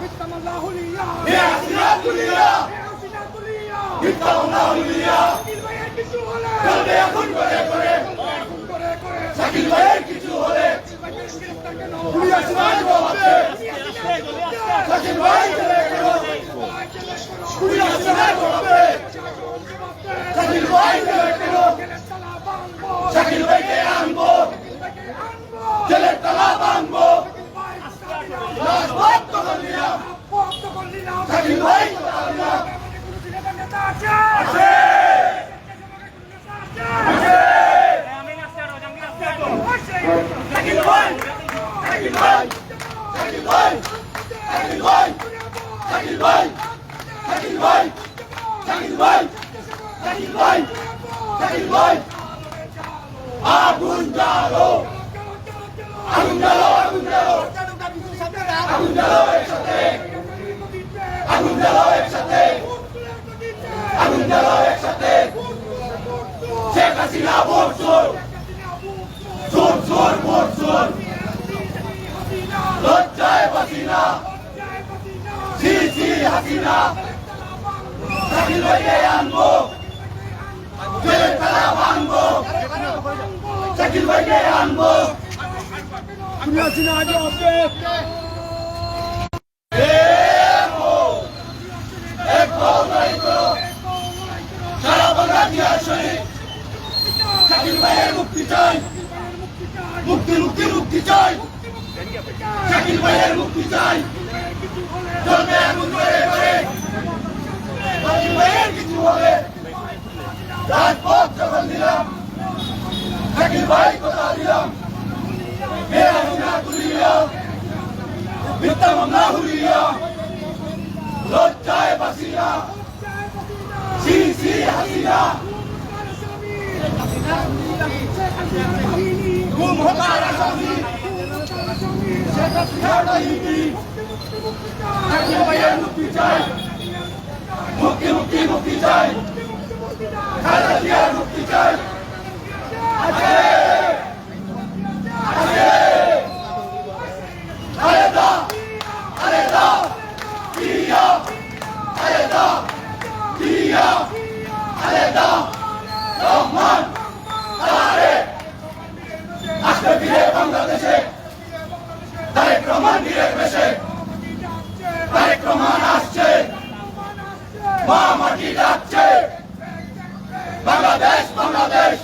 Kita menang dunia. Kita menang dunia. Brasil vai! আগুন জ্বালো আগুন জ্বালো আগুন জ্বালো আগুন জ্বালো একসাথে আগুন জ্বালো একসাথে আগুন জ্বালো একসাথে শেখ হাসিনা ভোট চোর চোর চোর ভোট চোর লজ্জায় বাসিনা জি জি হাসিনা ভাইকে আনব তালা ভাঙবো শাকিল ভাইকে আনব আমি হাসিনা আগে হবে মুক্তি চাই। মুক্তি মুক্তি মুক্তি চাই। শাকিল ভাইয়ের মুক্তি চাই। চলবে এমন করে করে শাকিল ভাইয়ের কিছু হবে। রাজপথ যখন দিলাম শাকিল ভাই কথা দিলাম হে হাসিনা তুলিয়া মিথ্যা মামলা হুলিয়া লজ্জায় বাসিনা সি সি হাসিনা গুম হত্যার আসামি শেখ হাসিনা নাহিদি শাকিল ভাইয়ের মুক্তি চাই মুক্তি মুক্তি মুক্তি চাই খালেদা জিয়ার মুক্তি চাই মা মাটি ডাকছে বাংলাদেশ বাংলাদেশ।